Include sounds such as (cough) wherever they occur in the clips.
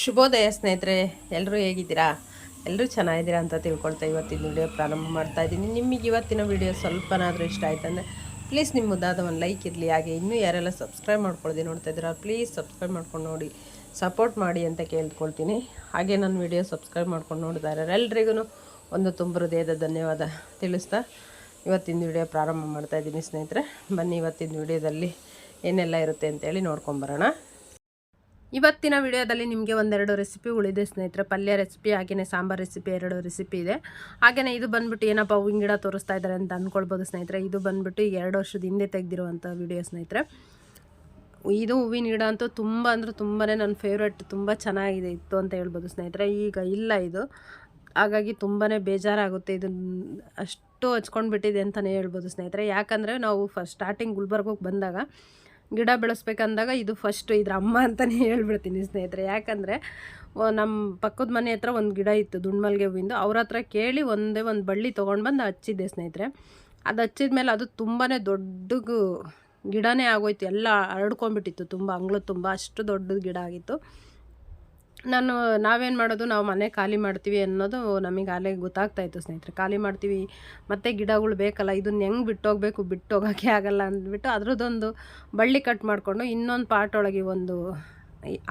ಶುಭೋದಯ ಸ್ನೇಹಿತರೆ ಎಲ್ಲರೂ ಹೇಗಿದ್ದೀರಾ? ಎಲ್ಲರೂ ಚೆನ್ನಾಗಿದ್ದೀರಾ ಅಂತ ತಿಳ್ಕೊಳ್ತಾ ಇವತ್ತಿನ ವಿಡಿಯೋ ಪ್ರಾರಂಭ ಮಾಡ್ತಾ ಇದ್ದೀನಿ. ನಿಮಗೆ ಇವತ್ತಿನ ವಿಡಿಯೋ ಸ್ವಲ್ಪನಾದರೂ ಇಷ್ಟ ಆಯ್ತಂದರೆ ಪ್ಲೀಸ್ ನಿಮ್ಮ ಮುದ್ದಾದ ಒಂದು ಲೈಕ್ ಇರಲಿ. ಹಾಗೆ ಇನ್ನೂ ಯಾರೆಲ್ಲ ಸಬ್ಸ್ಕ್ರೈಬ್ ಮಾಡ್ಕೊಳ್ದಿ ನೋಡ್ತಾ ಇದ್ದೀರಾ ಪ್ಲೀಸ್ ಸಬ್ಸ್ಕ್ರೈಬ್ ಮಾಡ್ಕೊಂಡು ನೋಡಿ ಸಪೋರ್ಟ್ ಮಾಡಿ ಅಂತ ಕೇಳ್ಕೊಳ್ತೀನಿ. ಹಾಗೆ ನನ್ನ ವಿಡಿಯೋ ಸಬ್ಸ್ಕ್ರೈಬ್ ಮಾಡ್ಕೊಂಡು ನೋಡಿದ್ದಾರೆ ಎಲ್ರಿಗೂ ಒಂದು ತುಂಬ ಹೃದಯದ ಧನ್ಯವಾದ ತಿಳಿಸ್ತಾ ಇವತ್ತಿನ ವಿಡಿಯೋ ಪ್ರಾರಂಭ ಮಾಡ್ತಾ ಇದ್ದೀನಿ ಸ್ನೇಹಿತರೆ. ಬನ್ನಿ ಇವತ್ತಿನ ವಿಡಿಯೋದಲ್ಲಿ ಏನೆಲ್ಲ ಇರುತ್ತೆ ಅಂತೇಳಿ ನೋಡ್ಕೊಂಬರೋಣ. ಇವತ್ತಿನ ವಿಡಿಯೋದಲ್ಲಿ ನಿಮಗೆ ಒಂದೆರಡು ರೆಸಿಪಿ ಉಳಿದೆ ಸ್ನೇಹಿತರೆ. ಪಲ್ಯ ರೆಸಿಪಿ ಹಾಗೆಯೇ ಸಾಂಬಾರ್ ರೆಸಿಪಿ ಎರಡು ರೆಸಿಪಿ ಇದೆ. ಹಾಗೆಯೇ ಇದು ಬಂದ್ಬಿಟ್ಟು ಏನಪ್ಪ ಹೂವಿನ ಗಿಡ ತೋರಿಸ್ತಾ ಇದ್ದಾರೆ ಅಂತ ಅಂದ್ಕೊಳ್ಬೋದು ಸ್ನೇಹಿತರೆ. ಇದು ಬಂದ್ಬಿಟ್ಟು ಎರಡು ವರ್ಷದ ಹಿಂದೆ ತೆಗೆದಿರುವಂಥ ವಿಡಿಯೋ ಸ್ನೇಹಿತರೆ. ಇದು ಹೂವಿನ ಗಿಡ ಅಂತೂ ತುಂಬ ಅಂದರೆ ತುಂಬಾ ನನ್ನ ಫೇವ್ರೆಟ್ ತುಂಬ ಚೆನ್ನಾಗಿದೆ ಇತ್ತು ಅಂತ ಹೇಳ್ಬೋದು ಸ್ನೇಹಿತರೆ. ಈಗ ಇಲ್ಲ ಇದು. ಹಾಗಾಗಿ ತುಂಬಾ ಬೇಜಾರಾಗುತ್ತೆ ಇದು. ಅಷ್ಟು ಹಚ್ಕೊಂಡು ಬಿಟ್ಟಿದೆ ಅಂತಲೇ ಹೇಳ್ಬೋದು ಸ್ನೇಹಿತರೆ. ಯಾಕಂದರೆ ನಾವು ಫಸ್ಟ್ ಸ್ಟಾರ್ಟಿಂಗ್ ಗುಲ್ಬರ್ಗೋಗಿ ಬಂದಾಗ ಗಿಡ ಬೆಳೆಸ್ಬೇಕಂದಾಗ ಇದು ಫಸ್ಟು ಇದ್ರ ಅಮ್ಮ ಅಂತಲೇ ಹೇಳ್ಬಿಡ್ತೀನಿ ಸ್ನೇಹಿತರೆ. ಯಾಕಂದರೆ ನಮ್ಮ ಪಕ್ಕದ ಮನೆ ಹತ್ರ ಒಂದು ಗಿಡ ಇತ್ತು ದುಂಡ್ಮಲ್ಗೆ ಹೂವಿಂದು. ಅವ್ರ ಹತ್ರ ಕೇಳಿ ಒಂದೇ ಒಂದು ಬಳ್ಳಿ ತೊಗೊಂಡು ಬಂದು ಹಚ್ಚಿದ್ದೆ ಸ್ನೇಹಿತರೆ. ಅದು ಹಚ್ಚಿದ ಮೇಲೆ ಅದು ತುಂಬಾ ದೊಡ್ಡ ಗಿಡನೇ ಆಗೋಯ್ತು. ಎಲ್ಲ ಹರಡ್ಕೊಂಡ್ಬಿಟ್ಟಿತ್ತು. ತುಂಬ ಅಂಗ್ಳು ತುಂಬ ಅಷ್ಟು ದೊಡ್ಡದು ಗಿಡ ಆಗಿತ್ತು. ನಾನು ನಾವೇನು ಮಾಡೋದು, ನಾವು ಮನೆ ಖಾಲಿ ಮಾಡ್ತೀವಿ ಅನ್ನೋದು ನಮಗೆ ಅಲ್ಲೇ ಗೊತ್ತಾಗ್ತಾ ಇತ್ತು ಸ್ನೇಹಿತರೆ. ಖಾಲಿ ಮಾಡ್ತೀವಿ, ಮತ್ತು ಗಿಡಗಳು ಬೇಕಲ್ಲ, ಇದನ್ನ ಹೆಂಗೆ ಬಿಟ್ಟೋಗಬೇಕು ಬಿಟ್ಟು ಹೋಗೋಕ್ಕೆ ಆಗಲ್ಲ ಅಂದ್ಬಿಟ್ಟು ಅದ್ರದ್ದೊಂದು ಬಳ್ಳಿ ಕಟ್ ಮಾಡಿಕೊಂಡು ಇನ್ನೊಂದು ಪಾರ್ಟ್ ಒಳಗೆ ಒಂದು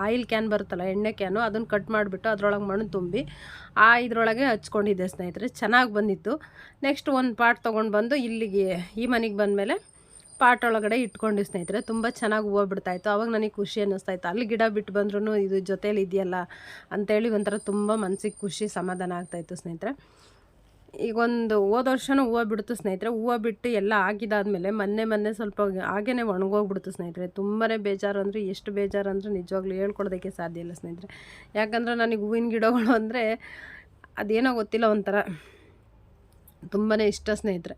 ಆಯಿಲ್ ಕ್ಯಾನ್ ಬರುತ್ತಲ್ಲ, ಎಣ್ಣೆ ಕ್ಯಾನು ಅದನ್ನು ಕಟ್ ಮಾಡಿಬಿಟ್ಟು ಅದರೊಳಗೆ ಮಣ್ಣು ತುಂಬಿ ಆ ಇದರೊಳಗೆ ಹಚ್ಕೊಂಡಿದ್ದೆ ಸ್ನೇಹಿತರೆ. ಚೆನ್ನಾಗಿ ಬಂದಿತ್ತು. ನೆಕ್ಸ್ಟ್ ಒಂದು ಪಾಟ್ ತೊಗೊಂಡು ಬಂದು ಇಲ್ಲಿಗೆ, ಈ ಮನೆಗೆ ಬಂದಮೇಲೆ ಪಾಟ್ ಒಳಗಡೆ ಇಟ್ಕೊಂಡು ಸ್ನೇಹಿತರೆ, ತುಂಬ ಚೆನ್ನಾಗಿ ಹೂವು ಬಿಡ್ತಾಯಿತ್ತು. ಅವಾಗ ನನಗೆ ಖುಷಿ ಅನ್ನಿಸ್ತಾಯಿತ್ತು. ಅಲ್ಲಿ ಗಿಡ ಬಿಟ್ಟು ಬಂದ್ರೂ ಇದು ಜೊತೇಲಿ ಇದೆಯಲ್ಲ ಅಂತೇಳಿ ಒಂಥರ ತುಂಬ ಮನಸ್ಸಿಗೆ ಖುಷಿ ಸಮಾಧಾನ ಆಗ್ತಾಯಿತ್ತು ಸ್ನೇಹಿತರೆ. ಈಗ ಒಂದು ಹೋದ ವರ್ಷನೂ ಹೂವು ಬಿಡ್ತು ಸ್ನೇಹಿತರೆ. ಹೂವು ಬಿಟ್ಟು ಎಲ್ಲ ಆಗಿದಾದ್ಮೇಲೆ ಮೊನ್ನೆ ಮೊನ್ನೆ ಸ್ವಲ್ಪ ಹಾಗೇ ಒಣಗೋಗ್ಬಿಡ್ತು ಸ್ನೇಹಿತರೆ. ತುಂಬಾ ಬೇಜಾರು ಅಂದರೆ, ಎಷ್ಟು ಬೇಜಾರು ಅಂದರೆ ನಿಜವಾಗ್ಲೂ ಹೇಳ್ಕೊಡೋದಕ್ಕೆ ಸಾಧ್ಯ ಇಲ್ಲ ಸ್ನೇಹಿತರೆ. ಯಾಕಂದರೆ ನನಗೆ ಹೂವಿನ ಗಿಡಗಳು ಅಂದರೆ ಅದೇನೋ ಗೊತ್ತಿಲ್ಲ ಒಂಥರ ತುಂಬಾ ಇಷ್ಟ ಸ್ನೇಹಿತರೆ.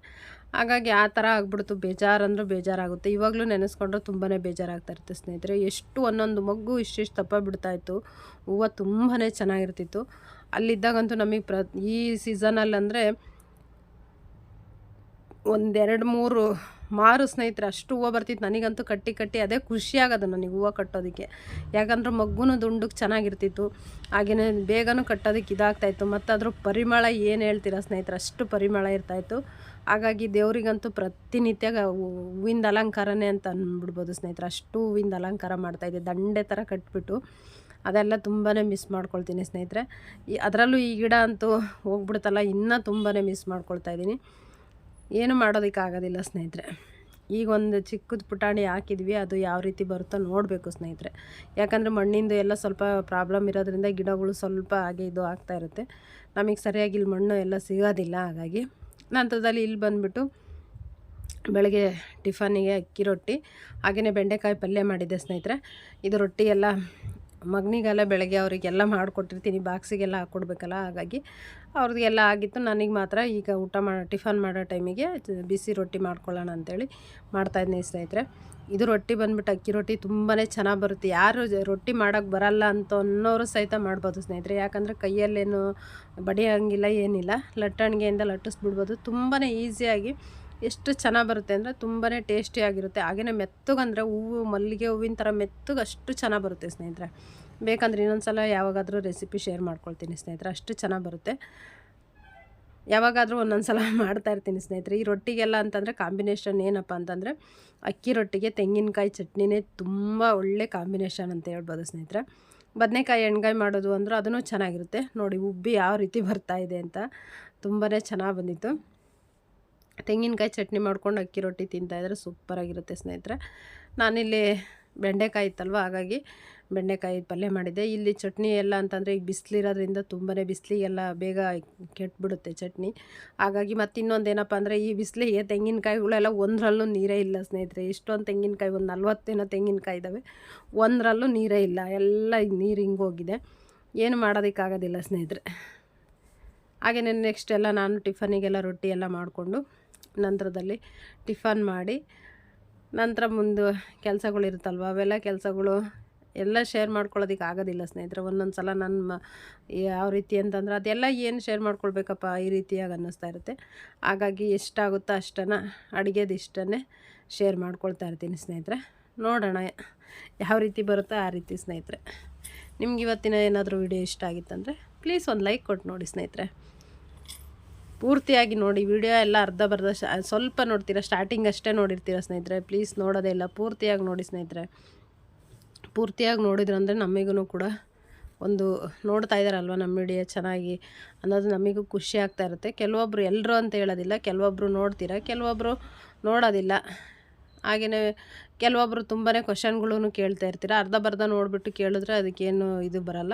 ಹಾಗಾಗಿ ಆ ಥರ ಆಗ್ಬಿಡ್ತು. ಬೇಜಾರು ಅಂದ್ರೆ ಬೇಜಾರಾಗುತ್ತೆ. ಇವಾಗಲೂ ನೆನೆಸ್ಕೊಂಡ್ರೆ ತುಂಬಾ ಬೇಜಾರಾಗ್ತಾ ಇರುತ್ತೆ ಸ್ನೇಹಿತರೆ. ಎಷ್ಟು ಒಂದೊಂದು ಮಗ್ಗು ಇಷ್ಟಿಷ್ಟು ತಪ್ಪ ಬಿಡ್ತಾಯಿತ್ತು. ಹೂವು ತುಂಬಾ ಚೆನ್ನಾಗಿರ್ತಿತ್ತು. ಅಲ್ಲಿದ್ದಾಗಂತೂ ನಮಗೆ ಪ್ರ ಈ ಸೀಸನಲ್ಲಿ ಅಂದರೆ ಒಂದೆರಡು ಮೂರು ಮಾರು ಸ್ನೇಹಿತರೆ, ಅಷ್ಟು ಹೂವು ಬರ್ತಿತ್ತು ನನಗಂತೂ ಕಟ್ಟಿ ಕಟ್ಟಿ ಅದೇ ಖುಷಿ ಆಗೋದು ನನಗೆ ಹೂವು ಕಟ್ಟೋದಕ್ಕೆ. ಯಾಕಂದ್ರೆ ಮಗ್ಗುನು ದುಂಡಕ್ಕೆ ಚೆನ್ನಾಗಿರ್ತಿತ್ತು. ಹಾಗೆಯೇ ಬೇಗನೂ ಕಟ್ಟೋದಕ್ಕೆ ಇದಾಗ್ತಾಯಿತ್ತು ಮತ್ತು ಅದ್ರ ಪರಿಮಳ ಏನು ಹೇಳ್ತೀರಾ ಸ್ನೇಹಿತರೆ, ಅಷ್ಟು ಪರಿಮಳ ಇರ್ತಾಯಿತ್ತು ಹಾಗಾಗಿ ದೇವರಿಗಂತೂ ಪ್ರತಿನಿತ್ಯ ಹೂವಿಂದ ಅಲಂಕಾರನೇ ಅಂತ ಅಂದ್ಬಿಡ್ಬೋದು ಸ್ನೇಹಿತರೆ. ಅಷ್ಟು ಹೂವಿಂದ ಅಲಂಕಾರ ಮಾಡ್ತಾಯಿದ್ದೆ ದಂಡೆ ಥರ ಕಟ್ಬಿಟ್ಟು ಅದೆಲ್ಲ ತುಂಬಾ ಮಿಸ್ ಮಾಡ್ಕೊಳ್ತೀನಿ ಸ್ನೇಹಿತರೆ. ಅದರಲ್ಲೂ ಈ ಗಿಡ ಅಂತೂ ಹೋಗ್ಬಿಡ್ತಲ್ಲ ಇನ್ನೂ ತುಂಬಾ ಮಿಸ್ ಮಾಡ್ಕೊಳ್ತಾ ಇದ್ದೀನಿ. ಏನು ಮಾಡೋದಕ್ಕಾಗೋದಿಲ್ಲ ಸ್ನೇಹಿತರೆ. ಈಗ ಒಂದು ಚಿಕ್ಕದ ಪುಟಾಣಿ ಹಾಕಿದ್ವಿ, ಅದು ಯಾವ ರೀತಿ ಬರುತ್ತೋ ನೋಡಬೇಕು ಸ್ನೇಹಿತರೆ. ಯಾಕಂದರೆ ಮಣ್ಣಿಂದು ಎಲ್ಲ ಸ್ವಲ್ಪ ಪ್ರಾಬ್ಲಮ್ ಇರೋದ್ರಿಂದ ಗಿಡಗಳು ಸ್ವಲ್ಪ ಹಾಗೆ ಇದು ಆಗ್ತಾ ಇರುತ್ತೆ. ನಮಗೆ ಸರಿಯಾಗಿ ಇಲ್ಲಿ ಮಣ್ಣು ಎಲ್ಲ ಸಿಗೋದಿಲ್ಲ, ಹಾಗಾಗಿ ನಂತರದಲ್ಲಿ ಇಲ್ಲಿ ಬಂದುಬಿಟ್ಟು ಬೆಳಗ್ಗೆ ಟಿಫನಿಗೆ ಅಕ್ಕಿ ರೊಟ್ಟಿ ಹಾಗೆಯೇ ಬೆಂಡೆಕಾಯಿ ಪಲ್ಯ ಮಾಡಿದ್ದೆ ಸ್ನೇಹಿತರೆ. ಇದು ರೊಟ್ಟಿ ಎಲ್ಲ ಮಗನಿಗೆಲ್ಲ ಬೆಳಗ್ಗೆ ಅವರಿಗೆಲ್ಲ ಮಾಡಿಕೊಟ್ಟಿರ್ತೀನಿ, ಬಾಕ್ಸಿಗೆಲ್ಲ ಹಾಕ್ಕೊಡ್ಬೇಕಲ್ಲ ಹಾಗಾಗಿ ಅವ್ರಿಗೆಲ್ಲ ಆಗಿತ್ತು. ನನಗೆ ಮಾತ್ರ ಈಗ ಊಟ ಮಾಡೋ ಟಿಫನ್ ಮಾಡೋ ಟೈಮಿಗೆ ಬಿಸಿ ರೊಟ್ಟಿ ಮಾಡ್ಕೊಳ್ಳೋಣ ಅಂತೇಳಿ ಮಾಡ್ತಾಯಿದ್ದೀನಿ ಸ್ನೇಹಿತರೆ. ಇದು ರೊಟ್ಟಿ ಬಂದ್ಬಿಟ್ಟು ಅಕ್ಕಿ ರೊಟ್ಟಿ ತುಂಬಾ ಚೆನ್ನಾಗಿ ಬರುತ್ತೆ. ಯಾರು ರೊಟ್ಟಿ ಮಾಡೋಕ್ಕೆ ಬರಲ್ಲ ಅಂತ ಅನ್ನೋರು ಸಹಿತ ಮಾಡ್ಬೋದು ಸ್ನೇಹಿತರೆ. ಯಾಕಂದರೆ ಕೈಯಲ್ಲೇನು ಬಡಿಯೋಂಗಿಲ್ಲ, ಏನಿಲ್ಲ. ಲಟ್ಟಣಿಗೆಯಿಂದ ಲಟ್ಟಿಸ್ಬಿಡ್ಬೋದು. ತುಂಬಾ ಈಸಿಯಾಗಿ ಎಷ್ಟು ಚೆನ್ನಾಗಿ ಬರುತ್ತೆ ಅಂದರೆ ತುಂಬಾ ಟೇಸ್ಟಿಯಾಗಿರುತ್ತೆ ಹಾಗೆಯೇ ಮೆತ್ತಗಂದರೆ ಹೂವು, ಮಲ್ಲಿಗೆ ಹೂವಿನ ಥರ ಮೆತ್ತಗೆ ಅಷ್ಟು ಚೆನ್ನಾಗಿ ಬರುತ್ತೆ ಸ್ನೇಹಿತರೆ. ಬೇಕಂದ್ರೆ ಇನ್ನೊಂದು ಸಲ ಯಾವಾಗಾದರೂ ರೆಸಿಪಿ ಶೇರ್ ಮಾಡ್ಕೊಳ್ತೀನಿ ಸ್ನೇಹಿತರೆ. ಅಷ್ಟು ಚೆನ್ನಾಗಿ ಬರುತ್ತೆ. ಯಾವಾಗಾದರೂ ಒಂದೊಂದು ಸಲ (laughs) ಮಾಡ್ತಾಯಿರ್ತೀನಿ ಸ್ನೇಹಿತರೆ. ಈ ರೊಟ್ಟಿಗೆಲ್ಲ ಅಂತಂದರೆ ಕಾಂಬಿನೇಷನ್ ಏನಪ್ಪ ಅಂತಂದರೆ ಅಕ್ಕಿ ರೊಟ್ಟಿಗೆ, ತೆಂಗಿನಕಾಯಿ ಚಟ್ನಿನೇ ತುಂಬ ಒಳ್ಳೆ ಕಾಂಬಿನೇಷನ್ ಅಂತ ಹೇಳ್ಬೋದು ಸ್ನೇಹಿತರೆ. ಬದನೆಕಾಯಿ ಎಣ್ಗಾಯಿ ಮಾಡೋದು ಅಂದರೂ ಅದನ್ನು ಚೆನ್ನಾಗಿರುತ್ತೆ. ನೋಡಿ ಉಬ್ಬಿ ಯಾವ ರೀತಿ ಬರ್ತಾ ಇದೆ ಅಂತ. ತುಂಬಾ ಚೆನ್ನಾಗಿ ಬಂದಿತ್ತು. ತೆಂಗಿನಕಾಯಿ ಚಟ್ನಿ ಮಾಡ್ಕೊಂಡು ಅಕ್ಕಿ ರೊಟ್ಟಿ ತಿಂತಾಯಿದ್ರೆ ಸೂಪರಾಗಿರುತ್ತೆ ಸ್ನೇಹಿತರೆ. ನಾನಿಲ್ಲಿ ಬೆಂಡೆಕಾಯಿ ಇತ್ತಲ್ವ, ಹಾಗಾಗಿ ಬೆಂಡೆಕಾಯಿ ಪಲ್ಯ ಮಾಡಿದ್ದೆ. ಇಲ್ಲಿ ಚಟ್ನಿ ಎಲ್ಲ ಅಂತಂದರೆ ಈಗ ಬಿಸಿಲಿರೋದ್ರಿಂದ ತುಂಬಾ ಬಿಸಿಲಿಗೆಲ್ಲ ಬೇಗ ಕೆಟ್ಬಿಡುತ್ತೆ ಚಟ್ನಿ. ಹಾಗಾಗಿ ಮತ್ತು ಇನ್ನೊಂದು ಏನಪ್ಪ ಅಂದರೆ ಈ ಬಿಸಿಲಿಗೆ ತೆಂಗಿನಕಾಯಿಗಳೆಲ್ಲ ಒಂದರಲ್ಲೂ ನೀರೇ ಇಲ್ಲ ಸ್ನೇಹಿತರೆ. ಇಷ್ಟೊಂದು ತೆಂಗಿನಕಾಯಿ, ಒಂದು ನಲ್ವತ್ತೇನೋ ತೆಂಗಿನಕಾಯಿ ಇದ್ದಾವೆ ಒಂದರಲ್ಲೂ ನೀರೇ ಇಲ್ಲ. ಎಲ್ಲ ನೀರು ಹಿಂಗೋಗಿದೆ ಏನು ಮಾಡೋದಕ್ಕಾಗೋದಿಲ್ಲ ಸ್ನೇಹಿತರೆ. ಹಾಗೆ ನೆಕ್ಸ್ಟ್ ಎಲ್ಲ ನಾನು ಟಿಫನಿಗೆಲ್ಲ ರೊಟ್ಟಿ ಎಲ್ಲ ಮಾಡಿಕೊಂಡು ನಂತರದಲ್ಲಿ ಟಿಫನ್ ಮಾಡಿ, ನಂತರ ಮುಂದೆ ಕೆಲಸಗಳು ಇರುತ್ತಲ್ವ, ಅವೆಲ್ಲ ಕೆಲಸಗಳು ಎಲ್ಲ ಶೇರ್ ಮಾಡ್ಕೊಳ್ಳೋದಕ್ಕೆ ಆಗೋದಿಲ್ಲ ಸ್ನೇಹಿತರೆ. ಒಂದೊಂದು ಸಲ ನನ್ನ ಯಾವ ರೀತಿ ಅಂತಂದ್ರೆ ಅದೆಲ್ಲ ಏನು ಶೇರ್ ಮಾಡ್ಕೊಳ್ಬೇಕಪ್ಪ ಈ ರೀತಿಯಾಗಿ ಅನ್ನಿಸ್ತಾ ಇರುತ್ತೆ. ಹಾಗಾಗಿ ಎಷ್ಟಾಗುತ್ತೋ ಅಷ್ಟನ್ನು ಅಡುಗೆದು ಇಷ್ಟನ್ನೇ ಶೇರ್ ಮಾಡ್ಕೊಳ್ತಾ ಇರ್ತೀನಿ ಸ್ನೇಹಿತರೆ. ನೋಡೋಣ ಯಾವ ರೀತಿ ಬರುತ್ತೋ ಆ ರೀತಿ ಸ್ನೇಹಿತರೆ. ನಿಮ್ಗೆ ಇವತ್ತಿನ ಏನಾದರೂ ವಿಡಿಯೋ ಇಷ್ಟ ಆಗಿತ್ತಂದರೆ ಪ್ಲೀಸ್ ಒಂದು ಲೈಕ್ ಕೊಟ್ಟು ನೋಡಿ ಸ್ನೇಹಿತರೆ. ಪೂರ್ತಿಯಾಗಿ ನೋಡಿ, ವಿಡಿಯೋ ಎಲ್ಲ ಅರ್ಧ ಬರ್ಧ ಸ್ವಲ್ಪ ನೋಡ್ತೀರಾ ಸ್ಟಾರ್ಟಿಂಗ್ ಅಷ್ಟೇ ನೋಡಿರ್ತೀರ ಸ್ನೇಹಿತರೆ? ಪ್ಲೀಸ್ ನೋಡೋದೇ ಇಲ್ಲ, ಪೂರ್ತಿಯಾಗಿ ನೋಡಿ ಸ್ನೇಹಿತರೆ. ಪೂರ್ತಿಯಾಗಿ ನೋಡಿದ್ರು ಅಂದರೆ ನಮಗೂ ಕೂಡ ಒಂದು ನೋಡ್ತಾ ಇದ್ದಾರಲ್ವ ನಮ್ಮ ವಿಡಿಯೋ ಚೆನ್ನಾಗಿ? ಅನ್ನೋದು ನಮಗೂ ಖುಷಿ ಆಗ್ತಾ ಇರುತ್ತೆ. ಕೆಲವೊಬ್ರು ಎಲ್ಲರೂ ಅಂತ ಹೇಳೋದಿಲ್ಲ ಕೆಲವೊಬ್ಬರು ನೋಡ್ತೀರ ಕೆಲವೊಬ್ಬರು ನೋಡೋದಿಲ್ಲ. ಹಾಗೆಯೇ ಕೆಲವೊಬ್ಬರು ತುಂಬಾ ಕ್ವಶನ್ಗಳೂ ಕೇಳ್ತಾ ಇರ್ತೀರ, ಅರ್ಧ ಬರ್ಧ ನೋಡಿಬಿಟ್ಟು ಕೇಳಿದ್ರೆ ಅದಕ್ಕೇನು ಇದು ಬರಲ್ಲ.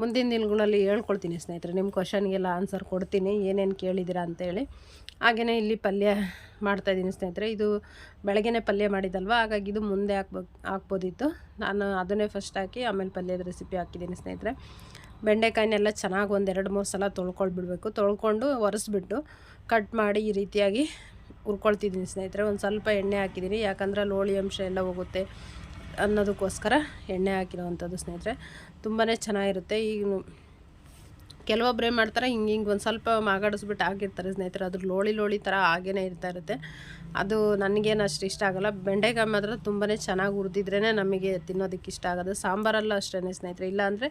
ಮುಂದಿನ ದಿನಗಳಲ್ಲಿ ಹೇಳ್ಕೊಳ್ತೀನಿ ಸ್ನೇಹಿತರೆ ನಿಮ್ಮ ಕ್ವಶನ್ಗೆಲ್ಲ ಆನ್ಸರ್ ಕೊಡ್ತೀನಿ, ಏನೇನು ಕೇಳಿದ್ದೀರಾ ಅಂತೇಳಿ. ಹಾಗೆಯೇ ಇಲ್ಲಿ ಪಲ್ಯ ಮಾಡ್ತಾಯಿದ್ದೀನಿ ಸ್ನೇಹಿತರೆ, ಇದು ಬೆಳಗ್ಗೆನೇ ಪಲ್ಯ ಮಾಡಿದಲ್ವ, ಹಾಗಾಗಿ ಇದು ಮುಂದೆ ಹಾಕ್ಬೇಕು ಹಾಕ್ಬೋದಿತ್ತು. ನಾನು ಅದನ್ನೇ ಫಸ್ಟ್ ಹಾಕಿ ಆಮೇಲೆ ಪಲ್ಯದ ರೆಸಿಪಿ ಹಾಕಿದ್ದೀನಿ ಸ್ನೇಹಿತರೆ. ಬೆಂಡೆಕಾಯಿನೆಲ್ಲ ಚೆನ್ನಾಗಿ ಒಂದು ಎರಡು ಮೂರು ಸಲ ತೊಳ್ಕೊಳ್ಬಿಡ್ಬೇಕು. ತೊಳ್ಕೊಂಡು ಒರೆಸ್ಬಿಟ್ಟು ಕಟ್ ಮಾಡಿ ಈ ರೀತಿಯಾಗಿ ಹುರ್ಕೊಳ್ತಿದ್ದೀನಿ ಸ್ನೇಹಿತರೆ. ಒಂದು ಸ್ವಲ್ಪ ಎಣ್ಣೆ ಹಾಕಿದ್ದೀನಿ. ಯಾಕಂದರೆ ಲೋಳಿ ಅಂಶ ಎಲ್ಲ ಹೋಗುತ್ತೆ ಅನ್ನೋದಕ್ಕೋಸ್ಕರ ಎಣ್ಣೆ ಹಾಕಿರೋವಂಥದ್ದು ಸ್ನೇಹಿತರೆ. ತುಂಬಾ ಚೆನ್ನಾಗಿರುತ್ತೆ. ಈಗ ಕೆಲವೊಬ್ಬರೇ ಮಾಡ್ತಾರೆ, ಹಿಂಗೆ ಹಿಂಗೆ ಒಂದು ಸ್ವಲ್ಪ ಮಾಗಾಡಿಸ್ಬಿಟ್ಟು ಹಾಕಿರ್ತಾರೆ ಸ್ನೇಹಿತರೆ. ಅದ್ರ ಲೋಳಿ ಲೋಳಿ ಥರ ಹಾಗೇ ಇರ್ತಾ ಇರುತ್ತೆ. ಅದು ನನಗೇನು ಅಷ್ಟು ಇಷ್ಟ ಆಗೋಲ್ಲ. ಬೆಂಡೆಕಾಯಿ ಮಾತ್ರ ತುಂಬಾ ಚೆನ್ನಾಗಿ ಹುರಿದಿದ್ರೇ ನಮಗೆ ತಿನ್ನೋದಕ್ಕೆ ಇಷ್ಟ ಆಗೋದು. ಸಾಂಬಾರಲ್ಲ ಅಷ್ಟೇ ಸ್ನೇಹಿತರೆ. ಇಲ್ಲಾಂದರೆ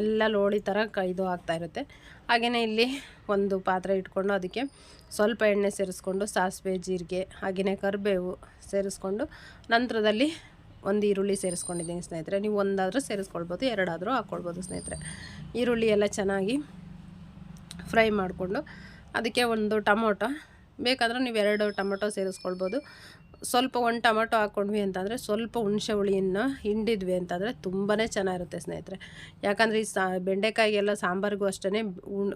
ಎಲ್ಲ ಲೋಳಿ ಥರ ಇದು ಆಗ್ತಾ ಇರುತ್ತೆ. ಹಾಗೆಯೇ ಇಲ್ಲಿ ಒಂದು ಪಾತ್ರೆ ಇಟ್ಕೊಂಡು ಅದಕ್ಕೆ ಸ್ವಲ್ಪ ಎಣ್ಣೆ ಸೇರಿಸ್ಕೊಂಡು ಸಾಸಿವೆ, ಜೀರಿಗೆ, ಹಾಗೆಯೇ ಕರಿಬೇವು ಸೇರಿಸ್ಕೊಂಡು ನಂತರದಲ್ಲಿ ಒಂದು ಈರುಳ್ಳಿ ಸೇರಿಸ್ಕೊಂಡಿದ್ದೀನಿ ಸ್ನೇಹಿತರೆ. ನೀವು ಒಂದಾದರೂ ಸೇರಿಸ್ಕೊಳ್ಬೋದು, ಎರಡಾದರೂ ಹಾಕ್ಕೊಳ್ಬೋದು ಸ್ನೇಹಿತರೆ. ಈರುಳ್ಳಿ ಎಲ್ಲ ಚೆನ್ನಾಗಿ ಫ್ರೈ ಮಾಡಿಕೊಂಡು ಅದಕ್ಕೆ ಒಂದು ಟೊಮೊಟೊ ಬೇಕಾದರೂ ನೀವು ಎರಡು ಟೊಮೊಟೊ ಸೇರಿಸ್ಕೊಳ್ಬೋದು. ಸ್ವಲ್ಪ ಒಂದು ಟೊಮೆಟೊ ಹಾಕ್ಕೊಂಡ್ವಿ ಅಂತಂದರೆ ಸ್ವಲ್ಪ ಹುಣಸೆ ಹುಳಿಯನ್ನು ಹಿಂಡಿದ್ವಿ ಅಂತಂದರೆ ತುಂಬಾ ಚೆನ್ನಾಗಿರುತ್ತೆ ಸ್ನೇಹಿತರೆ. ಯಾಕಂದರೆ ಈ ಸಾ ಬೆಂಡೆಕಾಯಿಗೆಲ್ಲ ಸಾಂಬಾರಿಗೂ ಅಷ್ಟೇ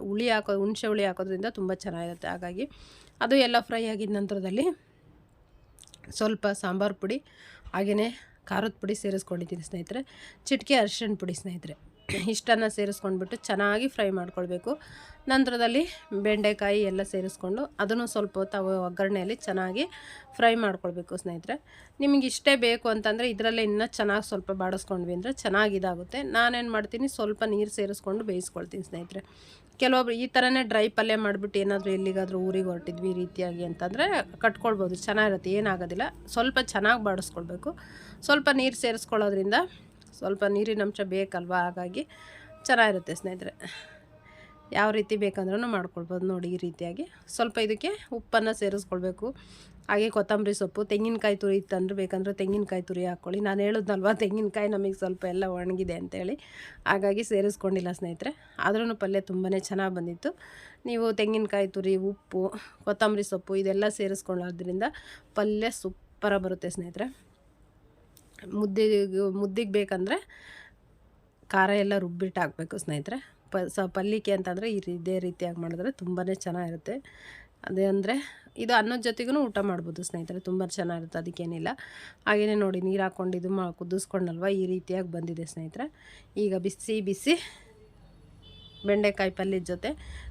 ಹುಳಿ ಹಾಕೋ, ಹುಣಸೆ ಹುಳಿ ಹಾಕೋದ್ರಿಂದ ತುಂಬ ಚೆನ್ನಾಗಿರುತ್ತೆ. ಹಾಗಾಗಿ ಅದು ಎಲ್ಲ ಫ್ರೈ ಆಗಿದ ನಂತರದಲ್ಲಿ ಸ್ವಲ್ಪ ಸಾಂಬಾರು ಪುಡಿ ಹಾಗೆಯೇ ಖಾರದ ಪುಡಿ ಸೇರಿಸ್ಕೊಂಡಿದ್ದೀನಿ ಸ್ನೇಹಿತರೆ. ಚಿಟಿಕೆ ಅರಿಶಿಣ ಪುಡಿ ಸ್ನೇಹಿತರೆ. ಇಷ್ಟನ್ನು ಸೇರಿಸ್ಕೊಂಡ್ಬಿಟ್ಟು ಚೆನ್ನಾಗಿ ಫ್ರೈ ಮಾಡ್ಕೊಳ್ಬೇಕು. ನಂತರದಲ್ಲಿ ಬೆಂಡೆಕಾಯಿ ಎಲ್ಲ ಸೇರಿಸ್ಕೊಂಡು ಅದನ್ನು ಸ್ವಲ್ಪ ಹೊತ್ತು ಒಗ್ಗರಣೆಯಲ್ಲಿ ಚೆನ್ನಾಗಿ ಫ್ರೈ ಮಾಡ್ಕೊಳ್ಬೇಕು ಸ್ನೇಹಿತರೆ. ನಿಮಗೆ ಇಷ್ಟೇ ಬೇಕು ಅಂತಂದರೆ ಇದರಲ್ಲೇ ಇನ್ನೂ ಚೆನ್ನಾಗಿ ಸ್ವಲ್ಪ ಬಾಡಿಸ್ಕೊಂಡ್ವಿ ಅಂದರೆ ಚೆನ್ನಾಗಿ ಇದಾಗುತ್ತೆ. ನಾನೇನು ಮಾಡ್ತೀನಿ, ಸ್ವಲ್ಪ ನೀರು ಸೇರಿಸ್ಕೊಂಡು ಬೇಯಿಸ್ಕೊಳ್ತೀನಿ ಸ್ನೇಹಿತರೆ. ಕೆಲವೊಬ್ರು ಈ ಥರನೇ ಡ್ರೈ ಪಲ್ಯ ಮಾಡಿಬಿಟ್ಟು ಏನಾದರೂ ಎಲ್ಲಿಗಾದರೂ ಊರಿಗೆ ಹೊರಟಿದ್ವಿ ಈ ರೀತಿಯಾಗಿ ಅಂತಂದರೆ ಕಟ್ಕೊಳ್ಬೋದು, ಚೆನ್ನಾಗಿರುತ್ತೆ, ಏನಾಗೋದಿಲ್ಲ. ಸ್ವಲ್ಪ ಚೆನ್ನಾಗಿ ಬಾಡಿಸ್ಕೊಳ್ಬೇಕು. ಸ್ವಲ್ಪ ನೀರು ಸೇರಿಸ್ಕೊಳ್ಳೋದ್ರಿಂದ ಸ್ವಲ್ಪ ನೀರಿನಂಶ ಬೇಕಲ್ವ? ಹಾಗಾಗಿ ಚೆನ್ನಾಗಿರುತ್ತೆ ಸ್ನೇಹಿತರೆ. ಯಾವ ರೀತಿ ಬೇಕಂದ್ರೂ ಮಾಡ್ಕೊಳ್ಬೋದು ನೋಡಿ ಈ ರೀತಿಯಾಗಿ. ಸ್ವಲ್ಪ ಇದಕ್ಕೆ ಉಪ್ಪನ್ನು ಸೇರಿಸ್ಕೊಳ್ಬೇಕು. ಹಾಗೆ ಕೊತ್ತಂಬರಿ ಸೊಪ್ಪು, ತೆಂಗಿನಕಾಯಿ ತುರಿ ಇತ್ತಂದ್ರೆ ಬೇಕಂದ್ರೆ ತೆಂಗಿನಕಾಯಿ ತುರಿ ಹಾಕ್ಕೊಳ್ಳಿ. ನಾನು ಹೇಳಿದ್ನಲ್ವ, ತೆಂಗಿನಕಾಯಿ ನಮಗೆ ಸ್ವಲ್ಪ ಎಲ್ಲ ಒಣಗಿದೆ ಅಂತೇಳಿ. ಹಾಗಾಗಿ ಸೇರಿಸ್ಕೊಂಡಿಲ್ಲ ಸ್ನೇಹಿತರೆ. ಆದ್ರೂ ಪಲ್ಯ ತುಂಬಾ ಚೆನ್ನಾಗಿ ಬಂದಿತ್ತು. ನೀವು ತೆಂಗಿನಕಾಯಿ ತುರಿ, ಉಪ್ಪು, ಕೊತ್ತಂಬರಿ ಸೊಪ್ಪು ಇದೆಲ್ಲ ಸೇರಿಸ್ಕೊಳ್ಳೋದ್ರಿಂದ ಪಲ್ಯ ಸೂಪರಾಗಿ ಬರುತ್ತೆ ಸ್ನೇಹಿತರೆ. ಮುದ್ದೆಗೆ ಮುದ್ದೆಗೆ ಬೇಕಂದರೆ ಖಾರ ಎಲ್ಲ ರುಬ್ಬಿಟ್ಟು ಹಾಕಬೇಕು ಸ್ನೇಹಿತರೆ. ಪ, ಸ, ಪಲ್ಲಿಕೆ ಅಂತಂದರೆ ಈ ಇದೇ ರೀತಿಯಾಗಿ ಮಾಡಿದ್ರೆ ತುಂಬಾ ಚೆನ್ನಾಗಿರುತ್ತೆ. ಅದೇ ಅಂದರೆ ಇದು ಅನ್ನದ ಜೊತೆಗೂ ಊಟ ಮಾಡ್ಬೋದು ಸ್ನೇಹಿತರೆ, ತುಂಬ ಚೆನ್ನಾಗಿರುತ್ತೆ, ಅದಕ್ಕೇನಿಲ್ಲ. ಹಾಗೆಯೇ ನೋಡಿ, ನೀರು ಹಾಕ್ಕೊಂಡು ಇದು ಮಾ, ಕುದಿಸ್ಕೊಂಡಲ್ವ, ಈ ರೀತಿಯಾಗಿ ಬಂದಿದೆ ಸ್ನೇಹಿತರೆ. ಈಗ ಬಿಸಿ ಬಿಸಿ ಬೆಂಡೆಕಾಯಿ ಪಲ್ಯದ ಜೊತೆ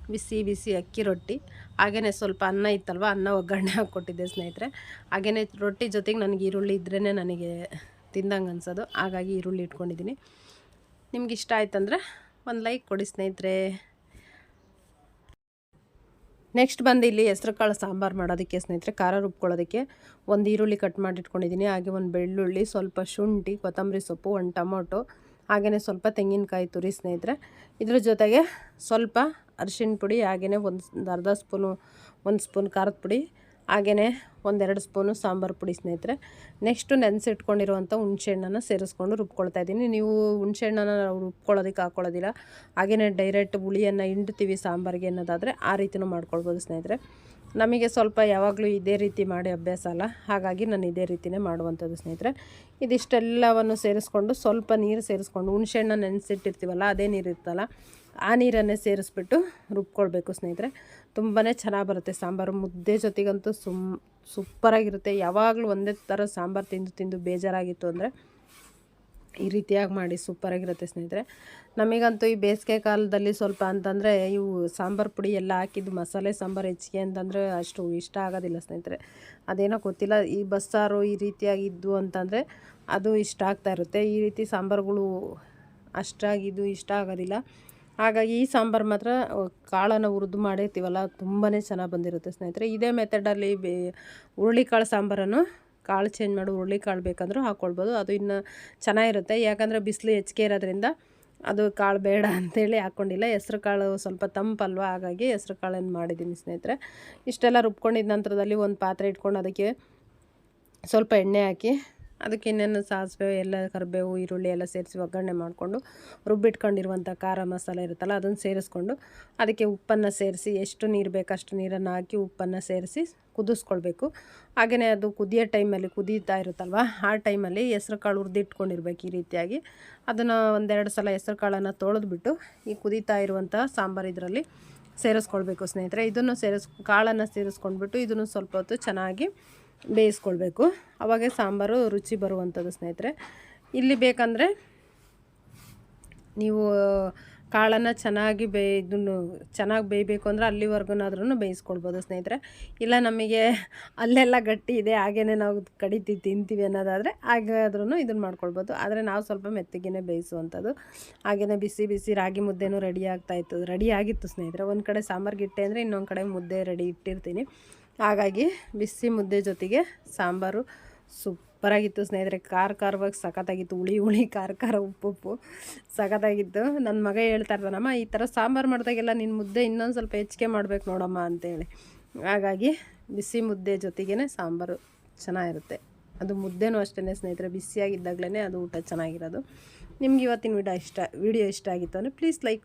ಬಿಸಿ ಬಿಸಿ ಅಕ್ಕಿ ರೊಟ್ಟಿ. ಹಾಗೆಯೇ ಸ್ವಲ್ಪ ಅನ್ನ ಇತ್ತಲ್ವ, ಅನ್ನ ಒಗ್ಗರಣೆ ಹಾಕ್ಕೊಟ್ಟಿದ್ದೆ ಸ್ನೇಹಿತರೆ. ಹಾಗೆಯೇ ರೊಟ್ಟಿ ಜೊತೆಗೆ ನನಗೆ ಈರುಳ್ಳಿ ಇದ್ರೇ ನನಗೆ ತಿಂದಂಗೆ ಅನ್ಸೋದು. ಹಾಗಾಗಿ ಈರುಳ್ಳಿ ಇಟ್ಕೊಂಡಿದ್ದೀನಿ. ನಿಮ್ಗೆ ಇಷ್ಟ ಆಯ್ತಂದ್ರೆ ಒಂದು ಲೈಕ್ ಕೊಡಿ ಸ್ನೇಹಿತರೆ. ನೆಕ್ಸ್ಟ್ ಬಂದು ಇಲ್ಲಿ ಹೆಸ್ರು ಕಾಳು ಸಾಂಬಾರು ಮಾಡೋದಕ್ಕೆ ಸ್ನೇಹಿತರೆ, ಖಾರ ರುಬ್ಕೊಳ್ಳೋದಕ್ಕೆ ಒಂದು ಈರುಳ್ಳಿ ಕಟ್ ಮಾಡಿ ಇಟ್ಕೊಂಡಿದ್ದೀನಿ ಹಾಗೆ ಒಂದು ಬೆಳ್ಳುಳ್ಳಿ, ಸ್ವಲ್ಪ ಶುಂಠಿ, ಕೊತ್ತಂಬರಿ ಸೊಪ್ಪು, ಒಂದು ಟೊಮೊಟೊ, ಹಾಗೆಯೇ ಸ್ವಲ್ಪ ತೆಂಗಿನಕಾಯಿ ತುರಿ ಸ್ನೇಹಿತರೆ. ಇದ್ರ ಜೊತೆಗೆ ಸ್ವಲ್ಪ ಅರಿಶಿಣ ಪುಡಿ, ಹಾಗೆಯೇ ಒಂದು ಅರ್ಧ ಸ್ಪೂನು, ಒಂದು ಸ್ಪೂನ್ ಖಾರದ ಪುಡಿ ಹಾಗೆಯೇ ಒಂದೆರಡು ಸ್ಪೂನು ಸಾಂಬಾರು ಪುಡಿ ಸ್ನೇಹಿತರೆ. ನೆಕ್ಸ್ಟು ನೆನೆಸಿಟ್ಕೊಂಡಿರುವಂಥ ಹುಣಸೆಹಣ್ಣನ್ನು ಸೇರಿಸ್ಕೊಂಡು ರುಬ್ಕೊಳ್ತಾ ಇದ್ದೀನಿ. ನೀವು ಹುಣಸೆಹಣ್ಣನ್ನು ರುಬ್ಕೊಳ್ಳೋದಕ್ಕೆ ಹಾಕ್ಕೊಳ್ಳೋದಿಲ್ಲ ಹಾಗೆಯೇ ಡೈರೆಕ್ಟ್ ಹುಳಿಯನ್ನು ಹಿಂಡ್ತೀವಿ ಸಾಂಬಾರಿಗೆ ಅನ್ನೋದಾದರೆ ಆ ರೀತಿಯೂ ಮಾಡ್ಕೊಳ್ಬೋದು ಸ್ನೇಹಿತರೆ. ನಮಗೆ ಸ್ವಲ್ಪ ಯಾವಾಗಲೂ ಇದೇ ರೀತಿ ಮಾಡಿ ಅಭ್ಯಾಸ ಅಲ್ಲ. ಹಾಗಾಗಿ ನಾನು ಇದೇ ರೀತಿಯೇ ಮಾಡುವಂಥದ್ದು ಸ್ನೇಹಿತರೆ. ಇದಿಷ್ಟೆಲ್ಲವನ್ನು ಸೇರಿಸ್ಕೊಂಡು ಸ್ವಲ್ಪ ನೀರು ಸೇರಿಸ್ಕೊಂಡು ಹುಣಸೆಹಣ್ಣ ನೆನೆಸಿಟ್ಟಿರ್ತೀವಲ್ಲ, ಅದೇ ನೀರು ಇರ್ತಲ್ಲ ಆ ನೀರನ್ನೇ ಸೇರಿಸ್ಬಿಟ್ಟು ರುಬ್ಕೊಳ್ಬೇಕು ಸ್ನೇಹಿತರೆ. ತುಂಬಾ ಚೆನ್ನಾಗಿ ಬರುತ್ತೆ ಸಾಂಬಾರು. ಮುದ್ದೆ ಜೊತೆಗಂತೂ ಸುಮ್, ಸೂಪರಾಗಿರುತ್ತೆ. ಯಾವಾಗಲೂ ಒಂದೇ ಥರ ಸಾಂಬಾರು ತಿಂದು ತಿಂದು ಬೇಜಾರಾಗಿತ್ತು ಅಂದರೆ ಈ ರೀತಿಯಾಗಿ ಮಾಡಿ ಸೂಪರಾಗಿರುತ್ತೆ ಸ್ನೇಹಿತರೆ. ನಮಗಂತೂ ಈ ಬೇಸಿಗೆ ಕಾಲದಲ್ಲಿ ಸ್ವಲ್ಪ ಅಂತಂದರೆ ಇವು ಸಾಂಬಾರು ಪುಡಿ ಎಲ್ಲ ಹಾಕಿದ್ದು ಮಸಾಲೆ ಸಾಂಬಾರು ಹೆಚ್ಚಿಗೆ ಅಂತಂದರೆ ಅಷ್ಟು ಇಷ್ಟ ಆಗೋದಿಲ್ಲ ಸ್ನೇಹಿತರೆ. ಅದೇನೋ ಗೊತ್ತಿಲ್ಲ. ಈ ಬಸ್ಸಾರು ಈ ರೀತಿಯಾಗಿದ್ದು ಅಂತಂದರೆ ಅದು ಇಷ್ಟ ಆಗ್ತಾ ಇರುತ್ತೆ. ಈ ರೀತಿ ಸಾಂಬಾರುಗಳು ಅಷ್ಟಾಗಿದ್ದು ಇಷ್ಟ ಆಗೋದಿಲ್ಲ. ಹಾಗಾಗಿ ಈ ಸಾಂಬಾರು ಮಾತ್ರ ಕಾಳನ್ನು ಹುರಿದು ಮಾಡಿರ್ತೀವಲ್ಲ ತುಂಬಾ ಚೆನ್ನಾಗಿ ಬಂದಿರುತ್ತೆ ಸ್ನೇಹಿತರೆ. ಇದೇ ಮೆಥಡಲ್ಲಿ ಬೇ, ಹುರುಳಿಕಾಳು ಸಾಂಬಾರನ್ನು ಕಾಳು ಚೇಂಜ್ ಮಾಡಿ ಹುರುಳಿಕಾಳು ಬೇಕಂದ್ರೂ ಹಾಕ್ಕೊಳ್ಬೋದು ಅದು ಇನ್ನು ಚೆನ್ನಾಗಿರುತ್ತೆ. ಯಾಕಂದರೆ ಬಿಸಿಲು ಹೆಚ್ಚಿಗೆ ಇರೋದ್ರಿಂದ ಅದು ಕಾಳು ಬೇಡ ಅಂತೇಳಿ ಹಾಕ್ಕೊಂಡಿಲ್ಲ ಹೆಸ್ರು ಕಾಳು ಸ್ವಲ್ಪ ತಂಪಲ್ವ? ಹಾಗಾಗಿ ಹೆಸ್ರು ಕಾಳನ್ನು ಮಾಡಿದ್ದೀನಿ ಸ್ನೇಹಿತರೆ. ಇಷ್ಟೆಲ್ಲ ರುಬ್ಕೊಂಡಿದ್ದ ನಂತರದಲ್ಲಿ ಒಂದು ಪಾತ್ರೆ ಇಟ್ಕೊಂಡು ಅದಕ್ಕೆ ಸ್ವಲ್ಪ ಎಣ್ಣೆ ಹಾಕಿ ಅದಕ್ಕೆ ಇನ್ನೇನು ಸಾಸಿವೆ ಎಲ್ಲ ಕರಿಬೇವು, ಈರುಳ್ಳಿ ಎಲ್ಲ ಸೇರಿಸಿ ಒಗ್ಗರಣೆ ಮಾಡಿಕೊಂಡು ರುಬ್ಬಿಟ್ಕೊಂಡಿರುವಂಥ ಖಾರ ಮಸಾಲೆ ಇರುತ್ತಲ್ಲ, ಅದನ್ನು ಸೇರಿಸ್ಕೊಂಡು ಅದಕ್ಕೆ ಉಪ್ಪನ್ನು ಸೇರಿಸಿ, ಎಷ್ಟು ನೀರು ಬೇಕು ಅಷ್ಟು ನೀರನ್ನು ಹಾಕಿ ಉಪ್ಪನ್ನು ಸೇರಿಸಿ ಕುದಿಸ್ಕೊಳ್ಬೇಕು. ಹಾಗೆಯೇ ಅದು ಕುದಿಯೋ ಟೈಮಲ್ಲಿ ಕುದೀತಾ ಇರುತ್ತಲ್ವ, ಆ ಟೈಮಲ್ಲಿ ಹೆಸ್ರು ಕಾಳು ಹುರಿದಿಟ್ಕೊಂಡಿರ್ಬೇಕು ಈ ರೀತಿಯಾಗಿ. ಅದನ್ನು ಒಂದೆರಡು ಸಲ ಹೆಸ್ರು ಕಾಳನ್ನು ತೊಳೆದ್ಬಿಟ್ಟು ಈ ಕುದೀತಾ ಇರುವಂಥ ಸಾಂಬಾರು ಇದರಲ್ಲಿ ಸೇರಿಸ್ಕೊಳ್ಬೇಕು ಸ್ನೇಹಿತರೆ. ಇದನ್ನು ಸೇರಿಸ್, ಕಾಳನ್ನು ಸೇರಿಸ್ಕೊಂಡ್ಬಿಟ್ಟು ಇದನ್ನು ಸ್ವಲ್ಪ ಹೊತ್ತು ಚೆನ್ನಾಗಿ ಬೇಯಿಸ್ಕೊಳ್ಬೇಕು. ಅವಾಗೆ ಸಾಂಬಾರು ರುಚಿ ಬರುವಂಥದ್ದು ಸ್ನೇಹಿತರೆ. ಇಲ್ಲಿ ಬೇಕಂದರೆ ನೀವು, ಕಾಳನ್ನು ಚೆನ್ನಾಗಿ ಬೇ ಚೆನ್ನಾಗಿ ಬೇಯಬೇಕು ಅಂದರೆ ಅಲ್ಲಿವರೆಗೂನಾದ್ರೂ ಬೇಯಿಸ್ಕೊಳ್ಬೋದು ಸ್ನೇಹಿತರೆ. ಇಲ್ಲ ನಮಗೆ ಅಲ್ಲೆಲ್ಲ ಗಟ್ಟಿ ಇದೆ ಹಾಗೇ ನಾವು ಕಡಿತಿ, ತಿಂತೀವಿ ಅನ್ನೋದಾದರೆ ಹಾಗಾದ್ರೂ ಇದನ್ನು ಮಾಡ್ಕೊಳ್ಬೋದು. ಆದರೆ ನಾವು ಸ್ವಲ್ಪ ಮೆತ್ತಗೆನೇ ಬೇಯಿಸುವಂಥದ್ದು. ಹಾಗೆಯೇ ಬಿಸಿ ಬಿಸಿ ರಾಗಿ ಮುದ್ದೆನೂ ರೆಡಿ ಆಗ್ತಾಯಿತ್ತು ರೆಡಿ ಆಗಿತ್ತು ಸ್ನೇಹಿತರೆ. ಒಂದು ಕಡೆ ಸಾಂಬಾರ್ಗಿಟ್ಟೆ ಅಂದರೆ ಇನ್ನೊಂದು ಕಡೆ ಮುದ್ದೆ ರೆಡಿ ಇಟ್ಟಿರ್ತೀನಿ. ಹಾಗಾಗಿ ಬಿಸಿ ಮುದ್ದೆ ಜೊತೆಗೆ ಸಾಂಬಾರು ಸೂಪರಾಗಿತ್ತು ಸ್ನೇಹಿತರೆ. ಖಾರ ಖಾರವಾಗಿ ಸಖತ್ತಾಗಿತ್ತು. ಹುಳಿ ಹುಳಿ, ಖಾರ ಖಾರ, ಉಪ್ಪು ಉಪ್ಪು ಸಖತ್ತಾಗಿತ್ತು. ನನ್ನ ಮಗ ಹೇಳ್ತಾ ಇರ್ತಾನಮ್ಮ ಈ ಥರ ಸಾಂಬಾರು ಮಾಡಿದಾಗೆಲ್ಲ ನಿನ್ನ ಮುದ್ದೆ ಇನ್ನೊಂದು ಸ್ವಲ್ಪ ಹೆಚ್ಚಿಗೆ ಮಾಡ್ಬೇಕು ನೋಡಮ್ಮ ಅಂತೇಳಿ. ಹಾಗಾಗಿ ಬಿಸಿ ಮುದ್ದೆ ಜೊತೆಗೇ ಸಾಂಬಾರು ಚೆನ್ನಾಗಿರುತ್ತೆ. ಅದು ಮುದ್ದೆನೂ ಅಷ್ಟೇ ಸ್ನೇಹಿತರೆ. ಬಿಸಿಯಾಗಿದ್ದಾಗಲೇ ಅದು ಊಟ ಚೆನ್ನಾಗಿರೋದು. ನಿಮ್ಗೆ ಇವತ್ತಿನ ವಿಡಿಯೋ ಇಷ್ಟ ವಿಡಿಯೋ ಇಷ್ಟ ಆಗಿತ್ತು ಅಂದರೆ ಪ್ಲೀಸ್ ಲೈಕ್